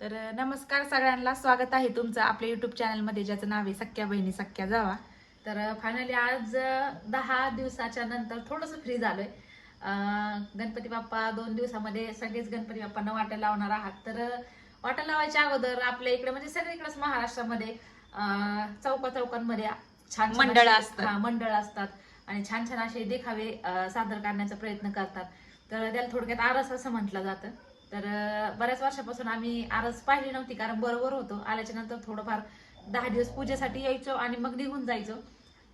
तर नमस्कार सगळ्यांना. स्वागत आहे तुमचं आपल्या युट्यूब चॅनलमध्ये ज्याचं नाव आहे सख्या बहिणी सख्या जावा. तर फायनली आज दहा दिवसाच्या नंतर थोडंसं फ्री झालोय. गणपती बाप्पा दोन दिवसामध्ये सगळेच गणपती बाप्पांना वाटा लावणार आहात. तर वाटा लावायच्या अगोदर आपल्या इकडे म्हणजे सगळीकडेच महाराष्ट्रामध्ये चौका चौकांमध्ये छान मंडळं असतात. मंडळ असतात आणि छान छान असे देखावे सादर करण्याचा प्रयत्न करतात. तर त्याला थोडक्यात आरस असं म्हटलं जातं. तर बऱ्याच वर्षापासून आम्ही आरस पाहिली नव्हती कारण बरोबर होतो. आल्याच्यानंतर थोडंफार दहा दिवस पूजेसाठी यायचो आणि मग निघून जायचो.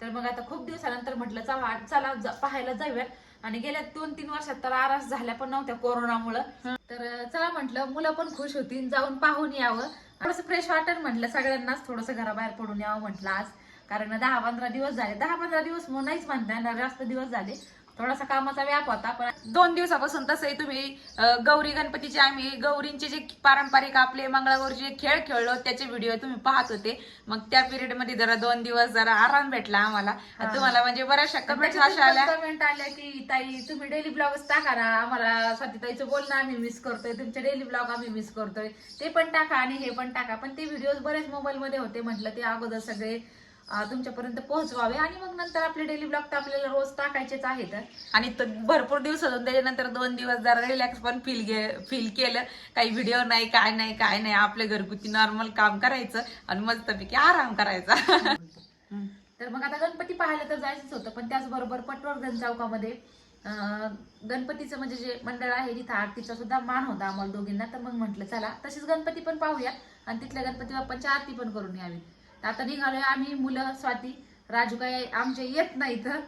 तर मग आता खूप दिवसानंतर म्हटलं चला चला पाहायला जाऊया. आणि गेल्या दोन तीन वर्षात तर आरास झाल्या पण नव्हत्या कोरोनामुळं. तर चला म्हटलं मुलं पण खुश होती जाऊन पाहून यावं. थोडंसं फ्रेश वाटर म्हटलं सगळ्यांनाच थोडंसं घराबाहेर पडून यावं म्हटलं आज. कारण दहा पंधरा दिवस झाले. दहा पंधरा दिवस मग नाहीच म्हणता येणार जास्त दिवस झाले. थोडासा कामाचा व्याप होता पण दोन दिवसापासून तसंही तुम्ही गौरी गणपतीचे आम्ही गौरींचे जे पारंपरिक आपले मंगळागौरचे जे खेळ खेळलो त्याचे व्हिडिओ तुम्ही पाहत होते. मग त्या पिरियडमध्ये जरा दोन दिवस जरा आराम भेटला आम्हाला. तुम्हाला म्हणजे बऱ्याचशा कमेंट्स अशा आल्या. कमेंट आल्या की ताई तुम्ही डेली ब्लॉगच टाका ना. आम्हाला स्वातीताईचं बोलणं आम्ही मिस करतोय. तुमचे डेली ब्लॉग आम्ही मिस करतोय. ते पण टाका आणि हे पण टाका. पण ते व्हिडिओ बरेच मोबाईल मध्ये होते म्हटलं ते अगोदर सगळे तुमच्यापर्यंत पोहोचवावे आणि मग नंतर आपले डेली ब्लॉग तर आपल्याला रोज टाकायचेच आहेत आणि भरपूर दिवस होतो त्याच्यानंतर दोन दिवस जरा रिलॅक्स पण फील फील केलं. काही व्हिडिओ नाही काय नाही काय नाही. आपले घरगुती नॉर्मल काम करायचं आणि मस्तपैकी आराम करायचा. तर मग आता गणपती पाहायला तर जायचंच होतं पण त्याचबरोबर पटवर्धन चौकामध्ये गणपतीचं म्हणजे जे मंडळ आहे तिथं आरतीचा सुद्धा मान होता आम्हाला दोघींना. तर मग म्हटलं चला तशीच गणपती पण पाहूया आणि तिथल्या गणपती बाप्पांची आरती पण करून यावी. आता निघालोय आम्ही मुलं स्वाती राजू काय आमचे येत नाही तर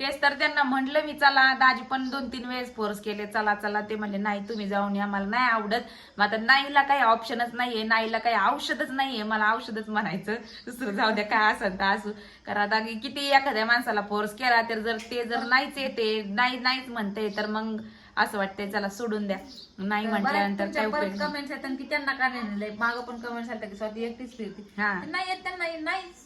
तेच तर त्यांना म्हणलं मी चला दाजी पण दोन तीन वेळेस फोर्स केले. चला चला. ते म्हणले नाही तुम्ही जाऊन या. मला नाही आवडत. मग आता नाहीला काही ऑप्शनच नाहीये. नाईला काही औषधच नाहीये. मला औषधच म्हणायचं. दुसरं जाऊ द्या काय असं तर असू. कारण आता किती एखाद्या माणसाला फोर्स केला तर जर ते जर नाहीच येते नाही नाहीच म्हणते तर मग असं वाटतंय चला सोडून द्या. नाही म्हटल्यानंतर काय उपयोग नाही. कमेंट्स येतात की त्यांना का नाही नेलंय? मागं पण कमेंट्स येतात की स्वाती एकटीच फिरती. हा. नाही येत त्यांना नाहीच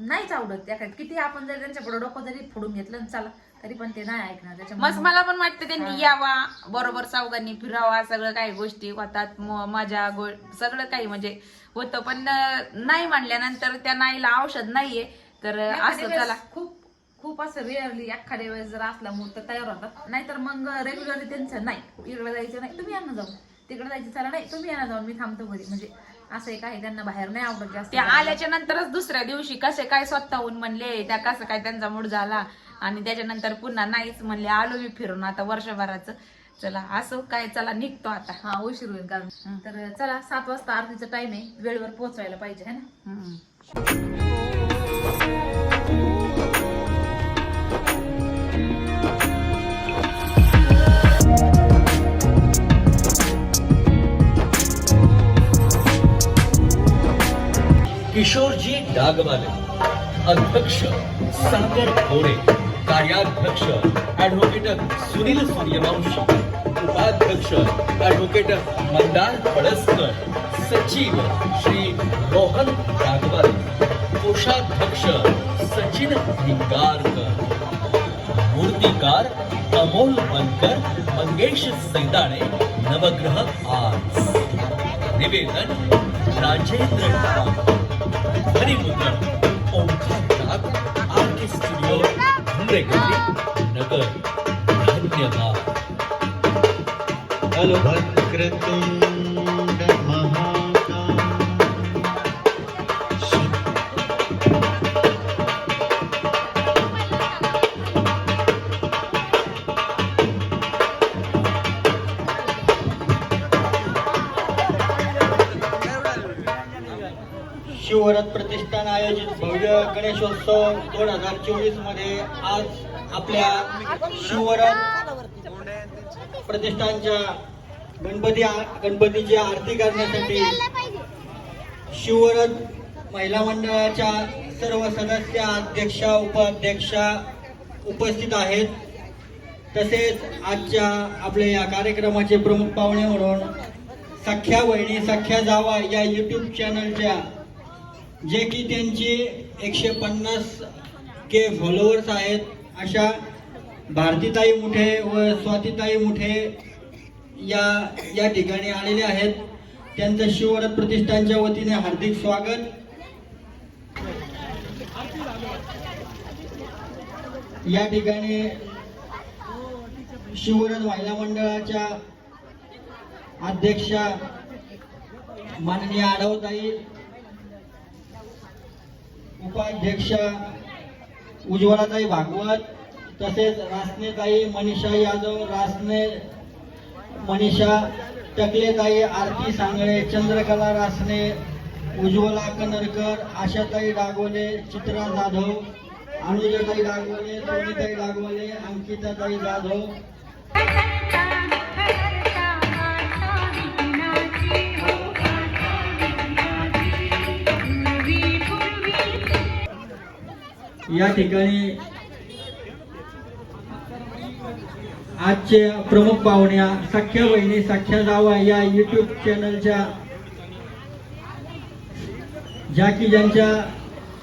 नाहीच आवडत त्या किती आपण जर त्यांच्या पुढे डोकं जरी फोडून घेतलं ना चला तरी पण ते नाही ऐकणार. मग त्याच्यामुळे मला पण वाटतं त्यांनी यावा बरोबर चौघांनी फिरावा सगळं काही गोष्टी होतात म- मजा गो सगळं काही म्हणजे होतं. पण अं, नाही म्हणल्यानंतर त्या नाईला औषध नाहीये. तर अं, असं चला. खूप खूप असं रिअरली एखाद्या वेळेस जर असला तर तयार होतात नाहीतर मग रेग्युलरली त्यांचं नाही. इकडे जायचं नाही तुम्ही यांना जाऊन. तिकडे जायचं चला नाही तुम्ही यांना जाऊन मी थांबतो घरी. म्हणजे असं एक आहे त्यांना बाहेर नाही आवडत जास्त. ते आल्याच्या नंतरच दुसऱ्या दिवशी कसे काय स्वतःहून म्हणले त्या कसं काय त्यांचा मूड झाला आणि त्याच्यानंतर पुन्हा नाहीच म्हणले आलो मी फिरून आता वर्षभराचं. चला असं काय चला निघतो आता. हा उशीर होईल कारण. तर चला सात वाजता आरतीचा टाइम आहे. वेळेवर पोहोचवायला पाहिजे है ना? किशोरजी डागवाले, अध्यक्ष सागर खोरे कार्याध्यक्ष ऍडव्होकेट सुनील सूर्यवंशी उपाध्यक्ष ऍडव्होकेट मंदार पळसकर सचिव श्री रोहन डागवाले, कोषाध्यक्ष सचिन भिंगारकर मूर्तिकार अमोल बनकर, मंगेश सैताने नवग्रह आज निवेदन राजेंद्र ठाकूर ध्वनिमुद्रण ओंकार नाग आर स्टुडिओ धुमरेगल्ली नगर धन्यवाद. हॅलो वक्रतुंड प्रतिष्ठान आयोजित भव्य गणेशोत्सव दोन हजार चोवीसमध्ये आज आपल्या शिवरथ प्रतिष्ठानच्या गणपती गणपतीची आरती करण्यासाठी शिवरथ महिला मंडळाच्या सर्व सदस्य अध्यक्षा उपाध्यक्षा उपस्थित आहेत. तसेच आजच्या आपल्या या कार्यक्रमाचे प्रमुख पाहुणे म्हणून सख्या वहिणी सख्या जावा या यूट्यूब चॅनलच्या जे की त्यांची एकशे पन्नास के फॉलोअर्स आहेत. अशा भारतीताई मुठे व स्वातीताई मुठे या या ठिकाणी आलेले आहेत. त्यांचं शिवरथ प्रतिष्ठानच्या वतीने हार्दिक स्वागत. या ठिकाणी शिवरथ महिला मंडळाच्या अध्यक्षा माननीय आढावताई उपाध्यक्षा उज्ज्वलाताई भागवत तसेच रासनेताई मनीषा यादव रासने मनीषा टकलेताई आरती सांगळे चंद्रकला रासने उज्ज्वला कनरकर आशाताई डागोले चित्रा जाधव अनुजाताई डागवले सोनीताई डागवले अंकिताताई जाधव. या ठिकाणी आजचे प्रमुख पाहुण्या सख्या बहिणी सख्या जावा या युट्यूब चॅनलच्या ज्या की ज्यांच्या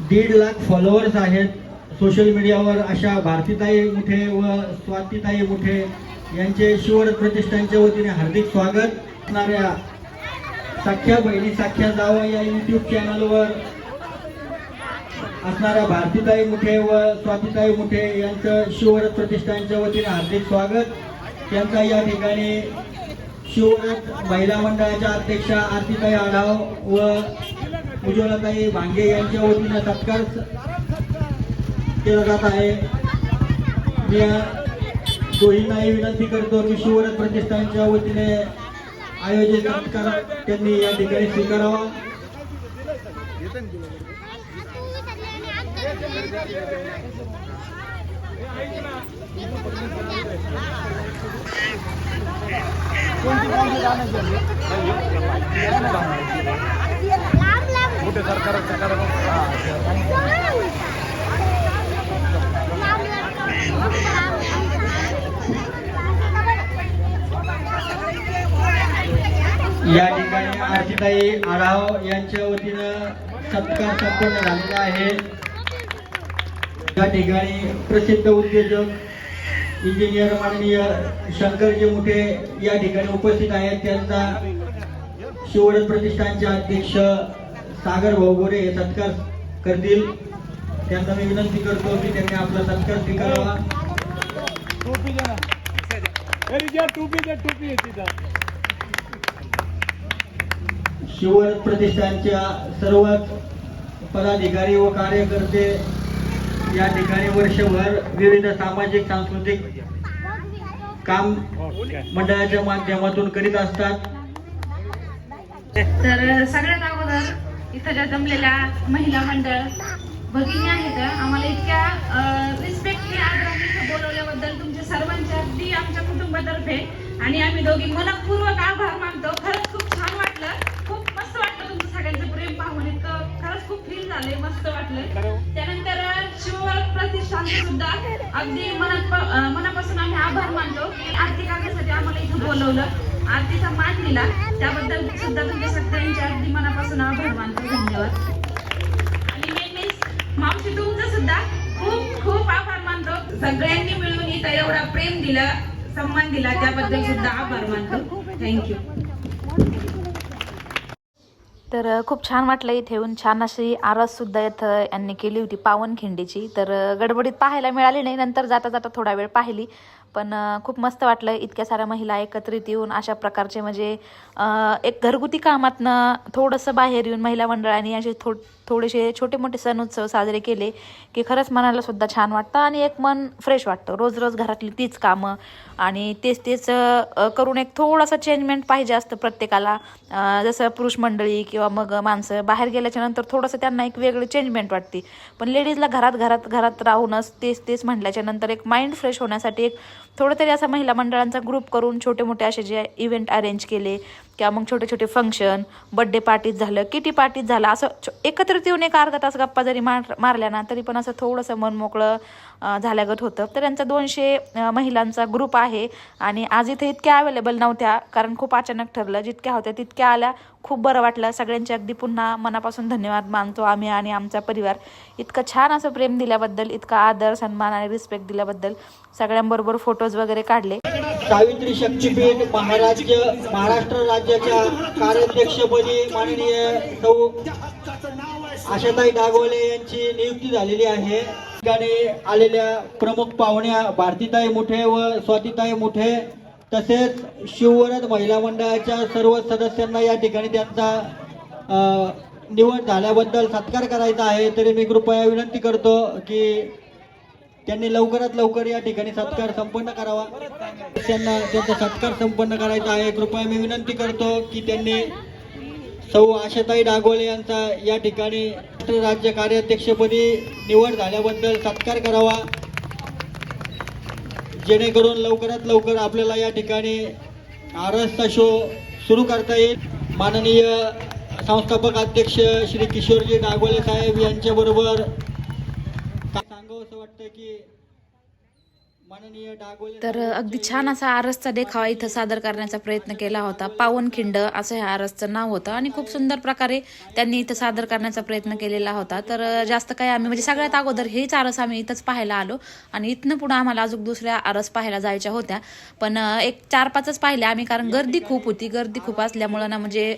दीड लाख फॉलोअर्स आहेत. सोशल मीडियावर अशा भारतीताई मुठे व स्वातीताई मुठे यांचे शिवरथ प्रतिष्ठानच्या वतीने हार्दिक स्वागत असणाऱ्या सख्या बहिणी सख्या जावा या युट्यूब चॅनलवर असणाऱ्या भारतीताई मुठे व स्वातीताई मुठे यांचं शिवरथ प्रतिष्ठानच्या वतीने हार्दिक स्वागत. त्यांचा या ठिकाणी शिवरथ महिला मंडळाच्या अध्यक्षा आरतीताई आढाव व उज्ज्वलाताई भांगे यांच्या वतीने सत्कार केला जात आहे. मी दोहींनाही विनंती करतो की शिवरथ प्रतिष्ठानच्या वतीने आयोजित सत्कार त्यांनी या ठिकाणी स्वीकारावा. या ठिकाणी आशिताई आढाव यांच्या वतीनं सत्कार संपन्न झालेला आहे. या ठिकाणी प्रसिद्ध उद्योजक इंजिनियर माननीय शंकरजी मुठे या ठिकाणी उपस्थित आहेत. त्यांचा शिवरथ प्रतिष्ठानचे अध्यक्ष सागर भाऊगोरे हे सत्कार करतील. त्यांना मी विनंती करतो की त्यांनी आपला सत्कार स्वीकारावा. टोपी प्रतिष्ठानच्या सर्वच पदाधिकारी व कार्यकर्ते या ठिकाणी वर्षभर विविध सामाजिक सांस्कृतिक काम मंडळाच्या माध्यमातून करीत असतात. तर सगळ्यात अगोदर इथं ज्या जमलेल्या महिला मंडळ भगिनी आहेत आम्हाला इतक्या रिस्पेक्टली आदराने इथं बोलवल्याबद्दल तुमच्या सर्वांच्या अगदी आमच्या कुटुंबातर्फे आणि आम्ही दोघी मनपूर्वक आभार मानतो. खरंच खूप छान वाटलं. खूप मस्त वाटलं तुमचं सगळ्यांचं प्रेम पाहून. इतकं खरंच खूप फील झालंय मस्त वाटलं शांती सुद्धा अगदी मनात मनापासून आम्ही आभार मानतो की आरती कार्यासाठी आम्हाला इथं बोलवलं. आरतीचा मान दिला. त्याबद्दल सुद्धा तुमच्या सगळ्यांचे अगदी मनापासून आभार मानतो. धन्यवाद. आणि मेन मावशी तुमचं सुद्धा खूप खूप आभार मानतो. सगळ्यांनी मिळून इथं एवढा प्रेम दिला सन्मान दिला. त्याबद्दल सुद्धा आभार मानतो. थँक्यू तर खूप छान वाटलं इथे येऊन. छान अशी आरससुद्धा इथं यांनी केली होती पावनखिंडीची. तर गडबडीत पाहायला मिळाली नाही. नंतर जाता जाता थोडा वेळ पाहिली. पण खूप मस्त वाटलं इतक्या साऱ्या महिला एकत्रित येऊन अशा प्रकारचे म्हणजे एक घरगुती कामातनं थोडंसं बाहेर येऊन महिला मंडळाने असे थो थोडेसे छोटे मोठे सण उत्सव साजरे केले की खरंच मनाला सुद्धा छान वाटतं आणि एक मन फ्रेश वाटतं. रोज रोज घरातली तीच कामं आणि तेच तेच करून एक थोडंसं चेंजमेंट पाहिजे असतं प्रत्येकाला. जसं पुरुष मंडळी किंवा मग माणसं बाहेर गेल्याच्यानंतर थोडंसं त्यांना एक वेगळी चेंजमेंट वाटते. पण लेडीजला घरात घरात घरात राहूनच तेच तेच म्हटल्याच्या नंतर एक माइंड फ्रेश होण्यासाठी एक थोडं तरी असा महिला मंडळांचा ग्रुप करून छोटे मोठे असे जे इव्हेंट अरेंज केले. किंवा मग छोटे छोटे फंक्शन बड्डे पार्टीत झालं किटी पार्टीत झालं असं एकत्रित येऊन एक अर्धा तास गप्पा जरी मार मारल्या ना तरी पण असं थोडंसं मन मोकळं झाल्यागत होतं. तर त्यांचा दोनशे महिलांचा ग्रुप आहे आणि आज इथे इतक्या अवेलेबल नव्हत्या कारण खूप अचानक ठरलं. जितक्या होत्या तितक्या आल्या. खूप बरं वाटलं. सगळ्यांचे अगदी पुन्हा मनापासून धन्यवाद मानतो आम्ही आणि आमचा परिवार. इतकं छान असं प्रेम दिल्याबद्दल इतका आदर सन्मान आणि रिस्पेक्ट दिल्याबद्दल सगळ्यांबरोबर फोटोज वगैरे काढले. सावित्री शक्तीपीठ महाराज्य महाराष्ट्र राज्याच्या कार्याध्यक्षपदी माननीय सौ आशाताई डागोले यांची नियुक्ती झालेली आहे. ठिकाणी आलेल्या प्रमुख पाहुण्या भारतीताई मुठे व स्वातीताई मुठे तसेच शिववरद महिला मंडळाच्या सर्व सदस्यांना या ठिकाणी त्यांचा निवड झाल्याबद्दल सत्कार करायचा आहे. तरी मी कृपया विनंती करतो की त्यांनी लवकरात लवकर या ठिकाणी सत्कार संपन्न करावा. त्यांना त्यांचा सत्कार संपन्न करायचा आहे. कृपया मी विनंती करतो की त्यांनी सौ आशाताई डागोले यांचा या ठिकाणी राज्य कार्याध्यक्षपदी निवड झाल्याबद्दल सत्कार करावा. जेणेकरून लवकरात लवकर आपल्याला या ठिकाणी आरसचा शो सुरू करता येईल. माननीय संस्थापक अध्यक्ष श्री किशोरजी डागोले साहेब यांच्याबरोबर असं वाटतं की माननीय डागोळे तर अगदी छान असा आरसचा देखावा इथं सादर करण्याचा प्रयत्न केला होता. पावनखिंड असं ह्या आरसचं नाव होतं आणि खूप सुंदर प्रकारे त्यांनी इथं सादर करण्याचा प्रयत्न केलेला होता. तर जास्त काही आम्ही म्हणजे सगळ्यात अगोदर हेच आरस आम्ही इथंच पाहायला आलो आणि इथनं पुढं आम्हाला अजून दुसऱ्या आरस पाहायला जायच्या होत्या. पण एक चार पाचच पाहिले आम्ही कारण गर्दी खूप होती. गर्दी खूप असल्यामुळं ना म्हणजे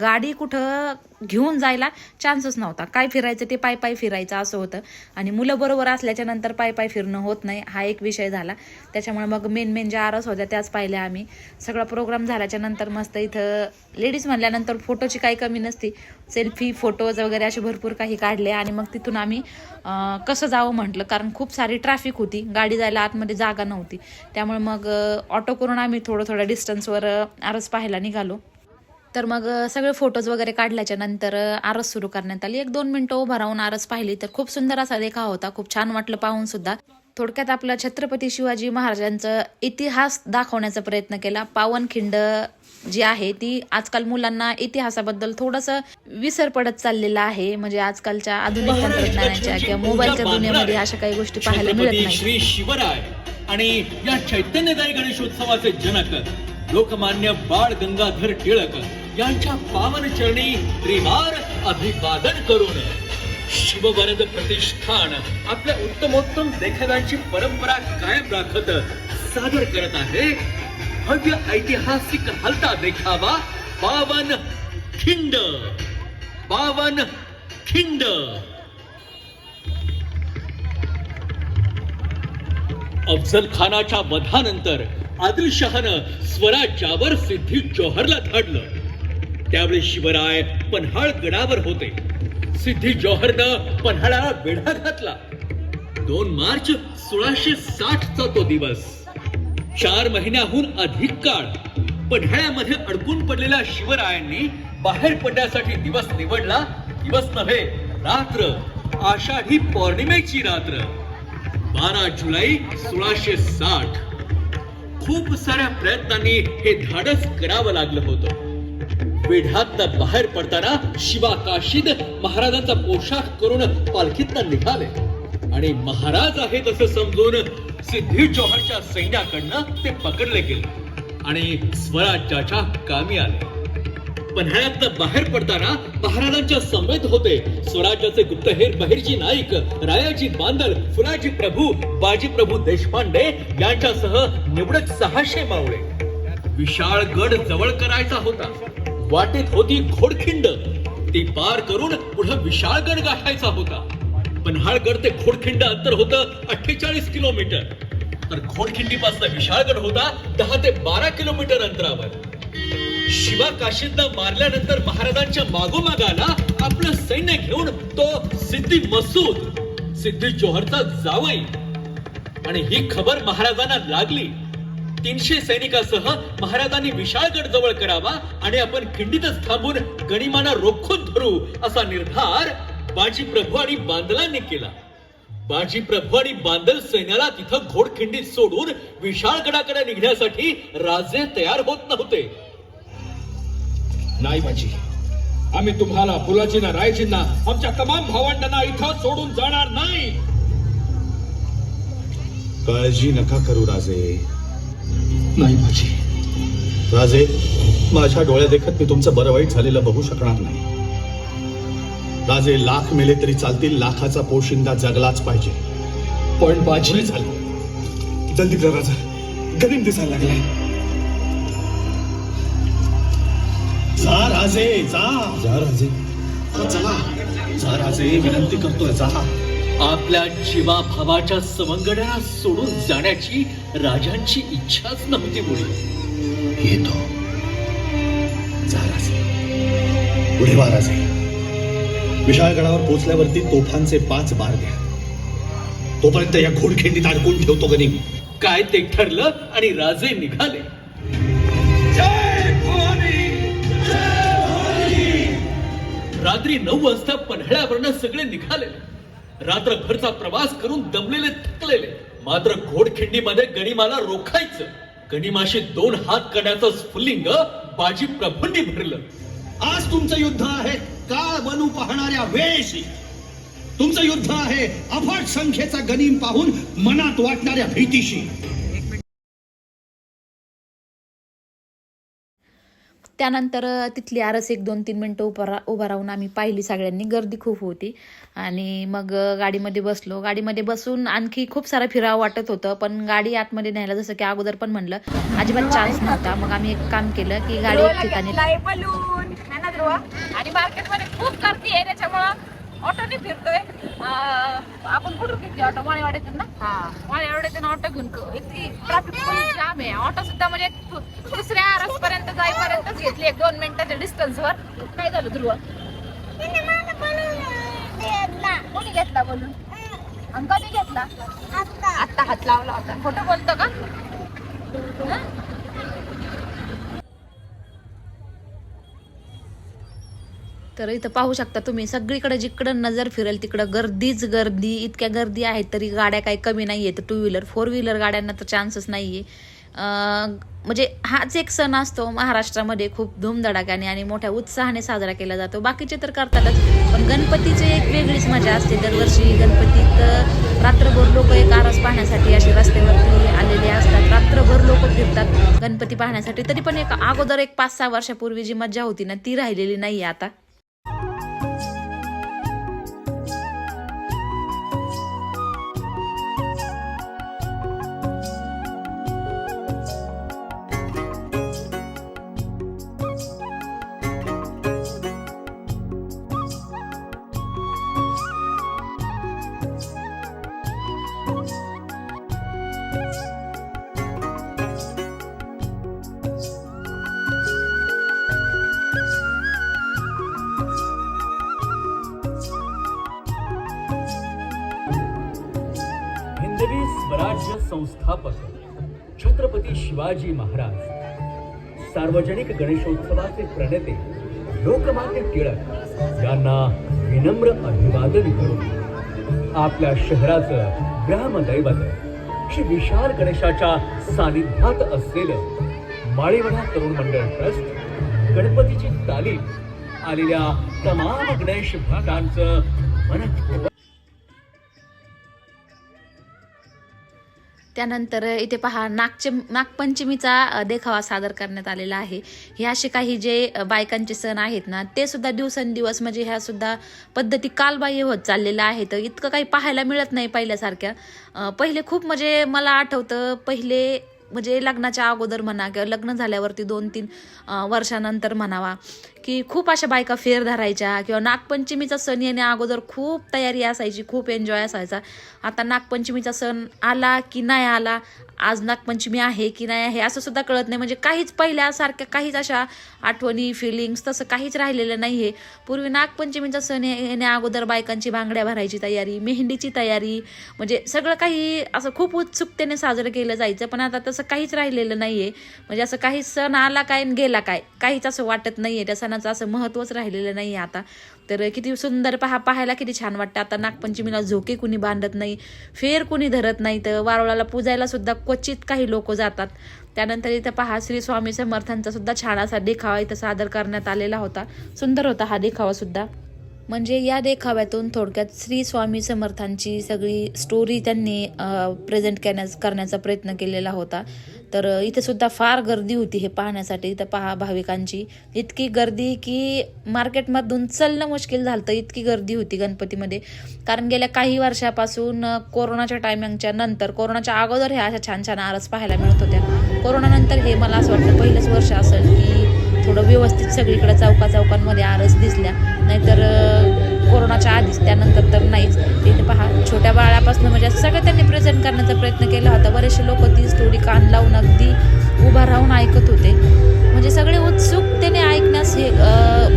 गाडी कुठं घेऊन जायला चान्सच नव्हता. काय फिरायचं ते पाय पाय फिरायचं असं होतं. आणि मुलं बरोबर असल्याच्या नंतर पाय पाय फिरणं होत नाही. हा एक विषय झाला. त्याच्यामुळे मग मेन मेन ज्या आरस होत्या त्याच पाहिल्या आम्ही. सगळा प्रोग्राम झाल्याच्यानंतर मस्त इथं लेडीज म्हणल्यानंतर फोटोची काही कमी नसती. सेल्फी फोटोज वगैरे असे भरपूर काही काढले आणि मग तिथून आम्ही कसं जावं म्हटलं. कारण खूप सारी ट्रॅफिक होती. गाडी जायला आतमध्ये जागा नव्हती. त्यामुळे मग ऑटो करून आम्ही थोडं थोडं डिस्टन्सवर आरस पाहायला निघालो. तर मग सगळे फोटोज वगैरे काढल्याच्या नंतर आरस सुरू करण्यात आली. एक दोन मिनिटं उभा राहून आरस पाहिली तर खूप सुंदर असा देखाव होता. खूप छान वाटलं पाहून सुद्धा. थोडक्यात आपला छत्रपती शिवाजी महाराजांचा इतिहास दाखवण्याचा प्रयत्न केला. पावनखिंड जी आहे ती आजकाल मुलांना इतिहासाबद्दल थोडंसं विसर पडत चाललेला आहे. म्हणजे आजकालच्या आधुनिक तंत्रज्ञानाच्या किंवा मोबाईलच्या दुनियेमध्ये अशा काही गोष्टी पाहायला मिळत नाही श्री शिवराय आणि या चैतन्यदायी गणेशोत्सवाचे जनक लोकमान्य बाळ गंगाधर टिळक. यांच्या पावन चरणी त्रिवार अभिवादन करून शिववरद प्रतिष्ठान आपल्या उत्तमोत्तम देखाव्यांची परंपरा कायम राखत सादर करत आहे. भव्य ऐतिहासिक हलता देखावा पावन खिंड पावन खिंड. अफजल खानाच्या वधानंतर आदिलशहानं स्वराज्यावर सिद्धी जोहरला धाडलं. त्यावेळी शिवराय पन्हाळ गडावर होते. सिद्धी जौहरनं पन्हाळाला वेढा घातला. दोन मार्च सोळाशे साठचा तो दिवस. चार महिन्याहून अधिक काळ पन्हाळ्यामध्ये अडकून पडलेल्या शिवरायांनी बाहेर पडण्यासाठी दिवस निवडला. दिवस नव्हे रात्र. आषाढी पौर्णिमेची रात्र. बारा जुलै सोळाशे साठ. खूप साऱ्या प्रयत्नांनी हे धाडस करावं लागलं होतं. वेढ्यात बाहेर पडताना शिवा काशीद महाराजांचा पोशाख करून पालखीतनं निघाले. आणि महाराज आहेत असं समजून सिद्धी चौहानच्या सैन्याकडनं ते पकडले गेले आणि स्वराज्याच्या कामी आले. पन्हाळ्यात बाहेर पडताना महाराजांच्या समेत होते स्वराज्याचे गुप्तहेर बहिर्जी नाईक रायाजी बांदल फुलाजी प्रभू बाजी प्रभू देशपांडे यांच्यासह निवडक सहाशे मावळे. विशाळ गड जवळ करायचा होता. वाटेत होती घोडखिंड. ती पार करून पुढे विशाळगड गाठायचा होता. पन्हाळगड ते घोडखिंड अंतर होतं अठ्ठेचाळीस किलोमीटर. तर घोडखिंडीपासून विशाळगड होता दहा ते बारा किलोमीटर अंतरावर. शिवा काशीदनं मारल्यानंतर महाराजांच्या मागोमाग आला आपलं सैन्य घेऊन तो सिद्धी मसूद सिद्धी जोहरचा जावई. आणि ही खबर महाराजांना लागली. तीनशे सैनिकासह महाराजांनी विशाळगड जवळ करावा आणि आपण खिंडीतच थांबून गणिमाना रोखून धरू असा निर्धार बाजी प्रभू आणि बांदलांनी केला. बाजी प्रभू आणि बांदल सैन्याला तिथं घोडखिंडीत सोडून विशाळगडाकडे निघण्यासाठी राजे तयार होत नव्हते. नाही माझी आम्ही तुम्हाला फुलाजींना रायजींना आमच्या तमाम भावंडांना इथं सोडून जाणार नाही. काळजी नका करू राजे. नाही माझी राजे माझ्या डोळ्या देखत मी तुमचं बरं वाईट झालेलं बघू शकणार नाही. राजे लाख मेले तरी चालतील लाखाचा पोशिंदा जगलाच पाहिजे. पण बाजी पुरे झाली. जल्दी कर राजा. गरीब दिसायला लागलाय. जा राजे जा. जा राजे. चला. जा राजे विनंती करतोय जा. आपल्या जीवाभावाच्या सवंगड्यांना सोडून जाण्याची राजांची इच्छाच नव्हती मुळी येतो. पुढे वा राजे. विशाळगडावर पोचल्यावरती तोफांचे पाच बार द्या. तोपर्यंत या घोडखिंडीत अडकून ठेवतो गनिम काय ते ठरलं आणि राजे निघाले. रात्री नऊ वाजता पन्हाळ्यावरनं सगळे निघाले. रात्रभरचा प्रवास करून दमलेले थकलेले. मात्र घोडखिंडीमध्ये गणिमाला रोखायचं. गणिमाशी दोन हात करण्याचं स्फुल्लिंग बाजी प्रभूंनी भरलं. आज तुमचं युद्ध आहे काळ बनू पाहणाऱ्या वेळेशी? तुमचं युद्ध आहे अफाट संख्येचा गनिम पाहून मनात वाटणाऱ्या भीतीशी. त्यानंतर तिथली आरस एक दोन तीन मिनटं उभा रा उभा राहून आम्ही पाहिली सगळ्यांनी. गर्दी खूप होती. आणि मग गाडीमध्ये बसलो. गाडीमध्ये बसून आणखी खूप सारा फिरावं वाटत होतं. पण गाडी आतमध्ये न्यायला जसं की अगोदर पण म्हणलं अजिबात चान्स नव्हता. मग आम्ही एक काम केलं की गाडी एक ठिकाणी आणि मार्केटमध्ये खूप गर्दी आहे त्याच्यामुळं. ऑटोने फिरतोय. आपण कुठून घेतली ऑटो? माळेवाड्यातून ना? माळेवाड्यातून ऑटो घेऊन ट्रॅफिक जाम आहे. ऑटो सुद्धा म्हणजे दुसऱ्या रस्त्यापर्यंत जाईपर्यंतच घेतली एक दोन मिनिटाच्या डिस्टन्सवर काय झालं ध्रुव? कोणी घेतला बोलून? आणि कधी घेतला आत्ता हात लावला होता. खोटं बोलतो का? तर इथं पाहू शकता तुम्ही सगळीकडे जिकडं नजर फिरेल तिकडं गर्दीच गर्दी इतक्या गर्दी आहेत तरी गाड्या काही कमी नाही आहेत टू व्हीलर फोर व्हीलर गाड्यांना तर चान्सच नाही आहे म्हणजे हाच एक सण असतो महाराष्ट्रामध्ये खूप धूमधडाक्याने आणि मोठ्या उत्साहाने साजरा केला जातो. बाकीचे तर करतातच पण गणपतीची एक वेगळीच मजा असते. दरवर्षी गणपतीत रात्रभर लोक एक आरस पाहण्यासाठी असे रस्त्यावरती आलेले असतात. रात्रभर लोक फिरतात गणपती पाहण्यासाठी. तरी पण एक अगोदर एक पाच सहा वर्षापूर्वी जी मज्जा होती ना ती राहिलेली नाही आता. संस्थापक छत्रपती शिवाजी महाराज सार्वजनिक गणेशोत्सवाचे प्रणेते लोकमान्य टिळक यांना विनम्र अभिवादन करून आपल्या शहराचं ग्रामदैवत श्री विशाल गणेशाच्या सानिध्यात असलेलं माळीवडा तरुण मंडळ ट्रस्ट गणपतीची तालीम आलेल्या तमाम गणेश भक्तांचं मन त्यानंतर इथे पहा नागच नागपंचमीचा देखावा सादर करण्यात आलेला आहे. हे असे काही जे बायकांचे सण आहेत ना ते सुद्धा दिवसेंदिवस म्हणजे ह्या सुद्धा पद्धती कालबाह्य होत चाललेल्या आहेत. इतकं काही पाहायला मिळत नाही पहिल्यासारख्या. पहिले खूप म्हणजे मला आठवतं पहिले म्हणजे लग्नाच्या अगोदर म्हणा किंवा लग्न झाल्यावरती दोन तीन वर्षानंतर म्हणावा की खूप अशा बायका फेर धरायच्या किंवा नागपंचमीचा सण येण्या अगोदर खूप तयारी असायची खूप एन्जॉय असायचा. आता नागपंचमीचा सण आला की नाही आला आज नागपंचमी आहे की नाही आहे असं सुद्धा कळत नाही. म्हणजे काहीच पहिल्यासारख्या काहीच अशा आठवणी फिलिंग्स तसं काहीच राहिलेलं नाही आहे पूर्वी नागपंचमीचा सण येण्या अगोदर बायकांची बांगड्या भरायची तयारी मेहंदीची तयारी म्हणजे सगळं काही असं खूप उत्सुकतेने साजरं केलं जायचं. पण आता तसं काहीच राहिलेलं नाही आहे म्हणजे असं काही सण आला काय आणि गेला काय काहीच असं वाटत नाही आहे त्या सणाचं असं महत्त्वच राहिलेलं नाही आहे आता. तर किती सुंदर पहा पाहायला किती छान वाटतं. आता नागपंचमीला झोके कुणी बांधत नाही फेर कुणी धरत नाही. तर वारुळाला पूजायला सुद्धा क्वचित काही लोक जातात. त्यानंतर इथं पहा श्री स्वामी समर्थांचा सुद्धा छान असा देखावा इथं सादर करण्यात आलेला होता. सुंदर होता हा देखावा सुद्धा. म्हणजे या देखाव्यातून थोडक्यात श्री स्वामी समर्थांची सगळी स्टोरी त्यांनी प्रेझेंट करण्यास करण्याचा प्रयत्न केलेला होता. तर इथे सुद्धा फार गर्दी होती हे पाहण्यासाठी इथं पहा भाविकांची. इतकी गर्दी की मार्केटमधून चलणं मुश्किल झालं तर इतकी गर्दी होती गणपतीमध्ये. कारण गेल्या काही वर्षापासून कोरोनाच्या टायमिंगच्या नंतर कोरोनाच्या अगोदर ह्या अशा छान छान आरस पाहायला मिळत होत्या. कोरोनानंतर हे मला असं वाटतं पहिलंच वर्ष असेल की थोडं व्यवस्थित सगळीकडे चौका चौकांमध्ये आरस दिसल्या. नाहीतर कोरोनाच्या आधीच त्यानंतर तर नाहीच. ते पहा छोट्या बाळापासून म्हणजे सगळं त्यांनी प्रेझेंट करण्याचा प्रयत्न केला होता. बरेचसे लोक ती स्टोरी कान लावून अगदी उभा राहून ऐकत होते. म्हणजे सगळे उत्सुकतेने ऐकण्यास हे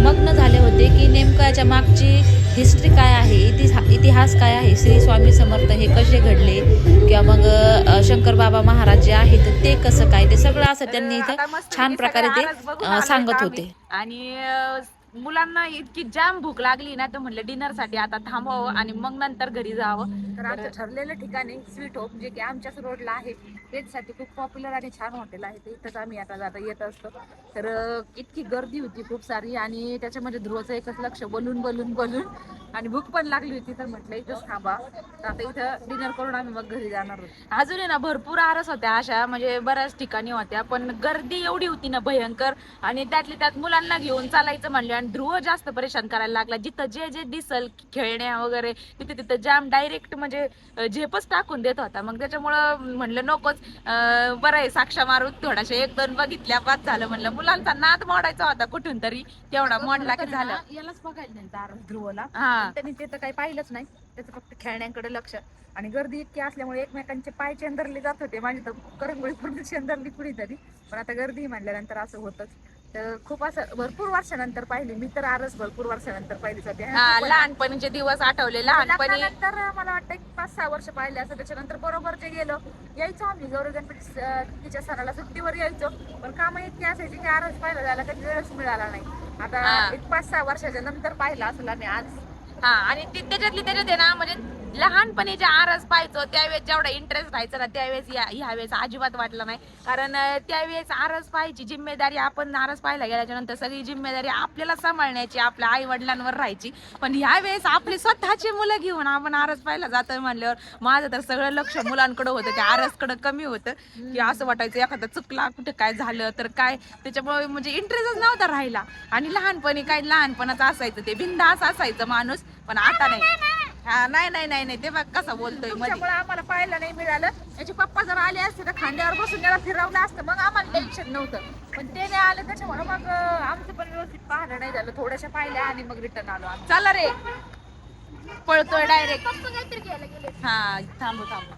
मग्न झाले होते की नेमकं याच्या मागची हिस्ट्री काय आहे इतिहा इतिहास काय आहे? श्री स्वामी समर्थ हे कसे घडले? किंवा मग शंकर बाबा महाराज जे आहेत ते कसं काय? ते सगळं असं त्यांनी इथं छान प्रकारे ते सांगत. होते. आणि मुलांना इतकी जाम भूक लागली ना तर म्हणलं डिनरसाठी आता थांबावं आणि मग नंतर घरी जावं. तर आमचं ठरलेलं ठिकाणी स्वीट होप जे की आमच्याच रोडला आहे साठी खूप पॉप्युलर आणि छान हॉटेल आहे ते. इथंच आम्ही आता जाता येत असतो. तर इतकी गर्दी होती खूप सारी आणि त्याच्यामध्ये ध्रुवचं एकच लक्ष बलून बलून बलून. आणि भूक पण लागली होती तर म्हटलं इथंच थांबा. तर आता इथं डिनर करून आम्ही मग घरी जाणार होतो अजून ना भरपूर आरस होत्या अशा म्हणजे बऱ्याच ठिकाणी होत्या. पण गर्दी एवढी होती ना भयंकर. आणि त्यातली त्यात मुलांना घेऊन चालायचं म्हणलं आणि ध्रुव जास्त परेशान करायला लागला. जिथं जे जे दिसल खेळण्या वगैरे तिथे तिथं जाम डायरेक्ट म्हणजे झेपच टाकून देत होता. मग त्याच्यामुळं म्हणलं नकोच बरं आहे साक्षा मारून थोडाशा एक दोन बघितल्या बाद झालं म्हणलं. मुलांचा नाद मोडायचा होता कुठून तरी तेवढा मोडला की झालं. यालाच बघायला नाही ध्रुवला. हा. त्यांनी ते तर काही पाहिलंच नाही. त्याचं फक्त खेळण्यांकडे लक्ष. आणि गर्दी इतकी असल्यामुळे एकमेकांचे पाय चेंदरले जात होते. माझी तर करंगोळी पूर्ण चेंदरली कुणीतरी. पण आता गर्दी म्हणल्यानंतर असं होतच. तर खूप असं भरपूर वर्षानंतर पाहिली. मी तर आरच भरपूर वर्षानंतर हा खूप लहानपणीचे दिवस आठवले लहानपणी लग्नानंतर मला वाटतं एक पाच सहा वर्ष पाहिले असं. त्याच्यानंतर बरोबर जे गेलो यायचो आम्ही. गौरी गणपती तिच्या सणाला सुट्टीवर यायचो. पण कामं इतकी असायची की आरच पाहिलं जायला कधी वेळच मिळाला नाही. आता हा. एक पाच सहा वर्षाच्या नंतर पाहिलं असेल आम्ही आज. हा आणि ते त्याच्यातली त्याच्यात आहे ना म्हणजे लहानपणी जे आरस पाहायचो त्यावेळेस जेवढा इंटरेस्ट राहायचा ना त्यावेळेस या ह्या वेळेस अजिबात वाटलं नाही. कारण त्यावेळेस आरस पाहायची जिम्मेदारी आपण आरस पाहायला गेल्याच्यानंतर सगळी जिम्मेदारी आपल्याला सांभाळण्याची आपल्या आई वडिलांवर राहायची. पण ह्या वेळेस आपली स्वतःची मुलं घेऊन आपण आरस पाहायला जातोय म्हणल्यावर माझं तर सगळं लक्ष मुलांकडे होतं त्या आरसकडं कमी होतं. की असं वाटायचं एखादा चुकला कुठं काय झालं तर काय? त्याच्यामुळे म्हणजे इंटरेस्टच नव्हता राहिला. आणि लहानपणी काय लहानपणाचं असायचं ते बिंदास असायचं माणूस. पण आता नाही. हा नाही नाही नाही नाही ते बघ कसं बोलतोयमध्ये? तुमच्यामुळे आम्हाला पाहायला नाही मिळालं. याचे पप्पा जर आले असते तर खांद्यावर बसून त्याला फिरवलं असतं. मग आम्हाला टेन्शन नव्हतं. पण ते नाही आले त्याच्यामुळे मग अं, आमचं पण व्यवस्थित पाहणं नाही झालं. थोड्याशा पाहिल्या आणि मग रिटर्न आलो आम्ही. चला रे. पळतोय डायरेक्ट हा थांबू थांबू.